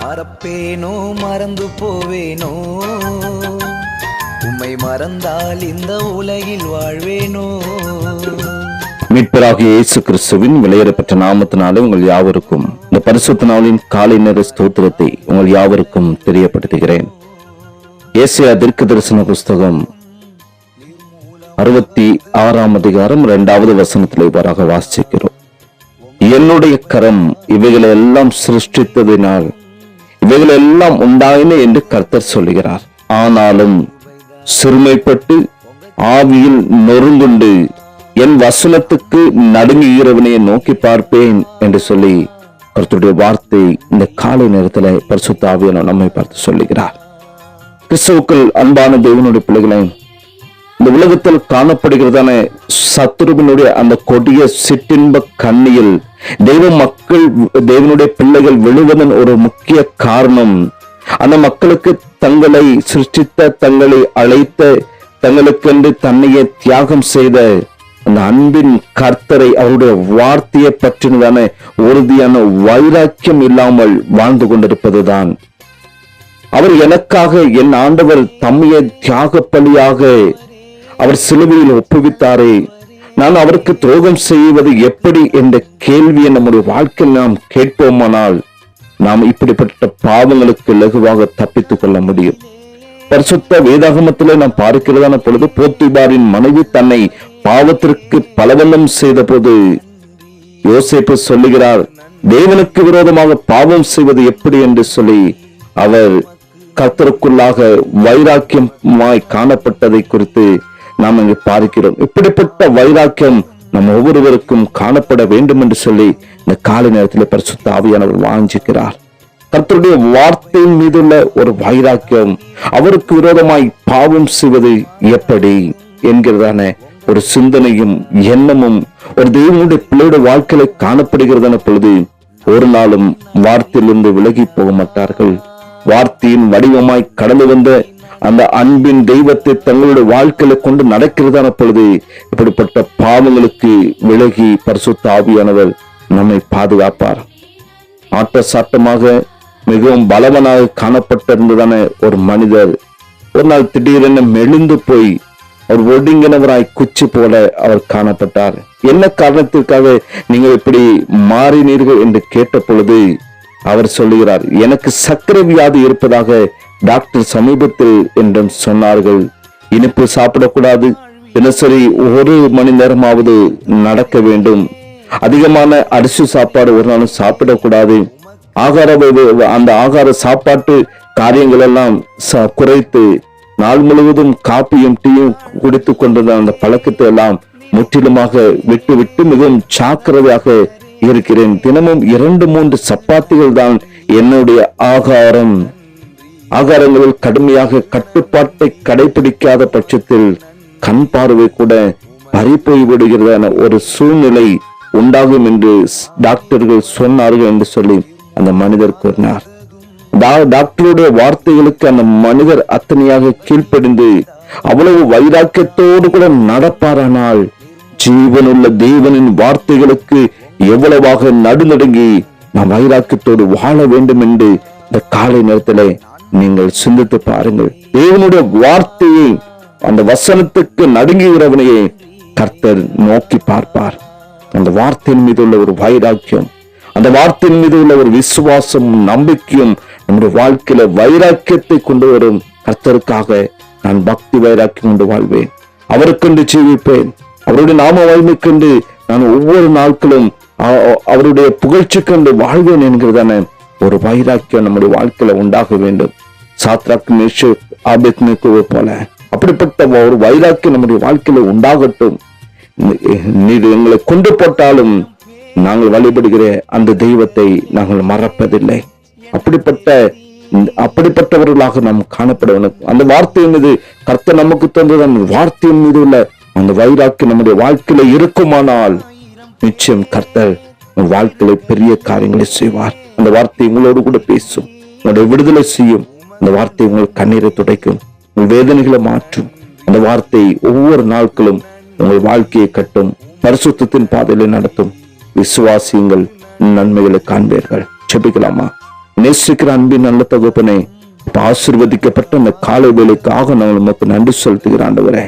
மறப்பேனோ மறந்து போவேனோ? உம்மை மறந்தால் இந்த உலகில் வாழ்வேனோ? மீட்பராகிய இயேசு கிறிஸ்துவின் விளையாடப்பட்ட நாமத்தினாலே உங்கள் யாவருக்கும் இந்த பரிசுத்த நாளின் காலை நேர ஸ்தோத்திரத்தை உங்கள் யாவருக்கும் தெரியப்படுத்துகிறேன். ஏசியா தீர்க்க தரிசன புஸ்தகம் அறுபத்தி ஆறாம் அதிகாரம் இரண்டாவது வசனத்தில் இவ்வாறாக வாசிக்கிறோம். என்னுடைய கரம் இவைகளை எல்லாம் சிருஷ்டித்ததினால் இவைகள் எல்லாம் உண்டாயின என்று கர்த்தர் சொல்லுகிறார். ஆனாலும் சிறுமைப்பட்டு ஆவியில் நொறுங்குண்டு என் வசனத்துக்கு நடுங்குகிறவனையை நோக்கி பார்ப்பேன் என்று சொல்லி கர்த்தருடைய வார்த்தை இந்த காலை நேரத்துல பரிசுத்த ஆவியான நம்மை பார்த்து சொல்லுகிறார். கிறிஸ்தவுக்கள் அன்பான தேவனுடைய பிள்ளைகளை இந்த உலகத்தில் காணப்படுகிறதான சத்துருவினுடைய அந்த கொடிய சிற்றின்ப கண்ணியில் தெய்வ மக்கள் தேவனுடைய பிள்ளைகள் விழுவதன் ஒரு முக்கிய காரணம். அந்த மக்களுக்கு தங்களை சிருஷ்டித்த தங்களை அழைத்த தங்களுக்கென்று தன்னையே தியாகம் செய்த அந்த அன்பின் கர்த்தரை அவருடைய வார்த்தையை பற்றினதான உறுதியான வைராக்கியம் இல்லாமல் வாழ்ந்து கொண்டிருப்பதுதான். அவர் எனக்காக என் ஆண்டவர் தம்மையை தியாக பலியாக அவர் சிலுவையில் ஒப்புவித்தாரே. நான் அவருக்கு துரோகம் செய்வது எப்படி என்ற கேள்வியை நம்முடைய வாழ்க்கையில் நாம் கேட்போமானால் நாம் இப்படிப்பட்ட பாவங்களுக்கு லகுவாக தப்பித்துக் கொள்ள முடியும். பரிசுத்த வேதாகமத்திலே நாம் பார்க்கிறதான பொழுது போத்திபாரின் மனைவி தன்னை பாவத்திற்கு பலவல்லம் செய்த போது யோசிப்பு சொல்லுகிறார் தேவனுக்கு விரோதமாக பாவம் செய்வது எப்படி? என்று சொல்லி அவர் கர்த்தருக்குள்ளாக வைராக்கியமாய் காணப்பட்டதை குறித்து நாம் இங்கு பார்க்கிறோம் இப்படிப்பட்ட வைராக்கியம் நம் ஒவ்வொருவருக்கும் காணப்பட வேண்டும் என்று சொல்லி இந்த காலை நேரத்தில் பரிசுத்த ஆவியானவர் வாஞ்சிக்கிறார். கர்த்தருடைய வார்த்தையின் மீதுள்ள ஒரு வைராக்கியம் அவருக்கு விரோதமாய் பாவம் செய்வது எப்படி என்கிறதான ஒரு சிந்தனையும் எண்ணமும் ஒரு தெய்வனுடைய பிள்ளையுடைய வாழ்க்கையில காணப்படுகிறதான பொழுது ஒரு நாளும் வார்த்தையிலிருந்து விலகி போக மாட்டார்கள். வார்த்தையின் வடிவமாய் கடந்து வந்த அந்த அன்பின் தெய்வத்தை தங்களுடைய வாழ்க்கையில கொண்டு நடக்கிறதான பொழுது இப்படிப்பட்ட பாவங்களுக்கு விலகி பரிசுத்த ஆவியானவர் நம்மை பாதுகாப்பார். ஆட்ட சாட்டமாக மிகவும் பலவனாக காணப்பட்டிருந்ததான ஒரு மனிதர் ஒரு நாள் திடீரென மெழுந்து போய் அவர் ஒடுங்கினவராய் குச்சி போல அவர் காணப்பட்டார். என்ன காரணத்திற்காக நீங்கள் இப்படி மாறினீர்கள் என்று கேட்ட பொழுது அவர் சொல்லுகிறார் எனக்கு சக்கர வியாதி இருப்பதாக டாக்டர் சமீபத்தில் என்றும் சொன்னார்கள். இனிப்பு சாப்பிடக்கூடாது. தினசரி ஒரு மணி நேரமாவது நடக்க வேண்டும். அதிகமான அரிசி சாப்பாடு ஒரு நாளும் சாப்பிடக்கூடாது. ஆகார அந்த ஆகார சாப்பாட்டு காரியங்கள் எல்லாம் ச- குறைத்து நாள் முழுவதும் காப்பியும் டீயும் குடித்துக் கொண்டிருந்த அந்த பழக்கத்தை எல்லாம் முற்றிலுமாக விட்டு விட்டு மிகவும் ஜாக்கிரதையாக இருக்கிறேன். தினமும் இரண்டு மூன்று சப்பாத்திகள் தான் என்னுடைய ஆகாரம். ஆகாரங்களில் கடுமையாக கட்டுப்பாட்டை கடைபிடிக்காத பட்சத்தில் கண் பார்வை கூட பறிப்போய் விடுகிறதான ஒரு சூழ்நிலை உண்டாகும் என்று டாக்டர்கள் சொன்னார்கள் என்று சொல்லி அந்த மனிதர் கூறினார். டா- டாக்டருடைய வார்த்தைகளுக்கு அந்த மனிதர் அத்தனையாக கீழ்ப்படிந்து அவ்வளவு வைராக்கியத்தோடு கூட நடப்பாரானால் ஜீவனுள்ள தேவனின் வார்த்தைகளுக்கு எவ்வளவாக நடுநடுங்கி நாம் வைராக்கியத்தோடு வாழ வேண்டும் என்று இந்த காலை நேரத்திலே நீங்கள் சிந்தித்து பாருங்கள். தேவனுடைய வார்த்தையை அந்த வசனத்துக்கு நடுங்குகிறவனையே கர்த்தர் நோக்கி பார்ப்பார். அந்த வார்த்தையின் மீது உள்ள ஒரு வைராக்கியம் அந்த வார்த்தையின் மீது உள்ள ஒரு விசுவாசம் நம்பிக்கையும் நம்முடைய வாழ்க்கையில வைராக்கியத்தை கொண்டு வரும் கர்த்தருக்காக நான் பக்தி வைராக்கியம் கொண்டு வாழ்வேன். அவருக்கென்று ஜீவிப்பேன். அவருடைய நாம வாழ்மைக்கென்று நான் ஒவ்வொரு நாட்களும் அவருடைய புகழ்ச்சி கண்டு வாழ்வேன் என்கிறதான ஒரு வைராக்கியம் நம்முடைய வாழ்க்கையில உண்டாக வேண்டும். சாத்ராக் மேஷு ஆபேத்னேக்குவை போல. அப்படிப்பட்ட ஒரு வைராக்கியம் நம்முடைய வாழ்க்கையில உண்டாகட்டும். நீர் எங்களை கொண்டு போட்டாலும் நாங்கள் வழிபடுகிற அந்த தெய்வத்தை நாங்கள் மறப்பதில்லை. அப்படிப்பட்ட அப்படிப்பட்டவர்களாக நாம் காணப்பட வேண்டும். அந்த வார்த்தையின் மீது கர்த்தர் நமக்கு தந்தது அந்த வார்த்தையின் மீது உள்ள அந்த வைராக்கி நம்முடைய வாழ்க்கையில இருக்குமானால் நிச்சயம் கர்த்தர் வாழ்க்கையில பெரிய காரியங்களை செய்வார். அந்த வார்த்தை உங்களோடு கூட பேசும். உங்களுடைய விடுதலை செய்யும். அந்த வார்த்தை உங்கள் கண்ணீரை துடைக்கும். உங்கள் வேதனைகளை மாற்றும். அந்த வார்த்தை ஒவ்வொரு நாட்களும் உங்கள் வாழ்க்கையை கட்டும். பரிசுத்தத்தின் பாதையில நடத்தும். விசுவாசியுங்கள் நன்மைகளை காண்பீர்கள். செபிக்கலாமா நேசிக்கிற அன்பின் நல்ல தகுப்பனே இப்ப ஆசிர்வதிக்கப்பட்ட அந்த காலை வேலைக்காக நாங்கள் உமக்கு நன்றி செலுத்துகிற ஆண்டவரே.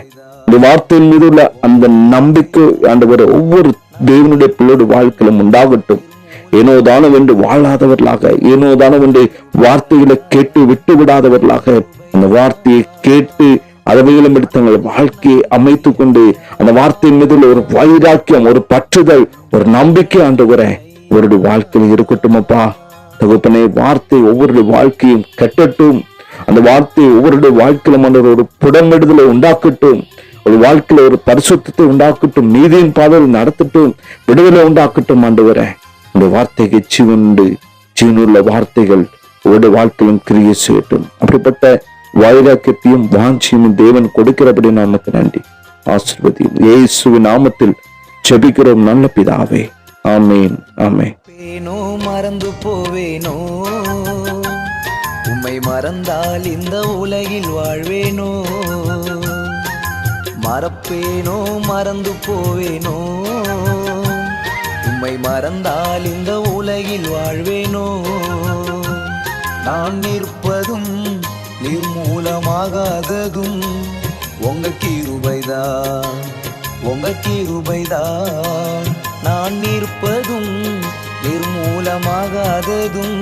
இந்த வார்த்தையின் மீது உள்ள அந்த நம்பிக்கை ஆண்டவரை ஒவ்வொரு தேவனுடைய பிள்ளையோட வாழ்க்கையிலும் உண்டாகட்டும். ஏனோ தானம் என்று வாழாதவர்களாக ஏனோ தானம் என்று வார்த்தைகளை கேட்டு விட்டு விடாதவர்களாக அந்த வார்த்தையை கேட்டு அதவையிலும் எடுத்து தங்கள் வாழ்க்கையை அமைத்துக் கொண்டு அந்த வார்த்தையின் மீது ஒரு வைராக்கியம் ஒரு பற்றுதல் ஒரு நம்பிக்கை ஆண்டவரே அவருடைய வாழ்க்கையில் இருக்கட்டும் அப்பா. தகுப்பனே வார்த்தை ஒவ்வொருடைய வாழ்க்கையும் கட்டட்டும். அந்த வார்த்தை ஒவ்வொருடைய வாழ்க்கையிலும் ஆண்டவர் ஒரு புடமிடுதலை உண்டாக்கட்டும். ஒரு வாழ்க்கையில ஒரு பரிசுத்தத்தை உண்டாக்கட்டும் நீதியின் பாதையில் நடத்தட்டும் விடுதலை உண்டாக்கட்டும் ஆண்டவரே. இந்த வார்த்தைக்கு ஜீவனுண்டு சீனுள்ள வார்த்தைகள் உங்களுடைய வாழ்க்கையிலும் கிரிய செய்யட்டும் அப்படிப்பட்ட வைராக்கியத்தையும் வாஞ்சியும் தேவன் கொடுக்கிறபடி நாமக்கு நன்றி. ஆசிர்வதியும். இயேசுவின் நாமத்தில் செபிக்கிறோம் நல்ல பிதாவே. ஆமேன் ஆமே பேனோ மறந்து போவேனோ? உம்மை மறந்தால் இந்த உலகில் வாழ்வேனோ? மறப்பேனோ மறந்து போவேனோ? உம்மை மறந்தால் இந்த உலகில் வாழ்வேனோ? நான் நிற்பதும் நிர்மூலமாகாததும் உங்க கிருபைதான் உங்க கிருபைதான். நான் நிற்பதும் நிர்மூலமாகாததும்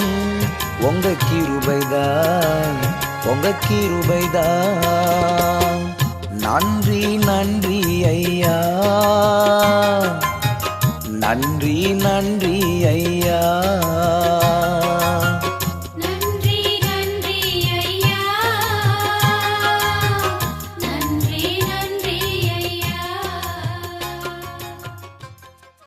உங்க கிருபைதான் உங்க கிருபைதான். நன்றி நன்றி ஐயா. நன்றி நன்றி ஐயா.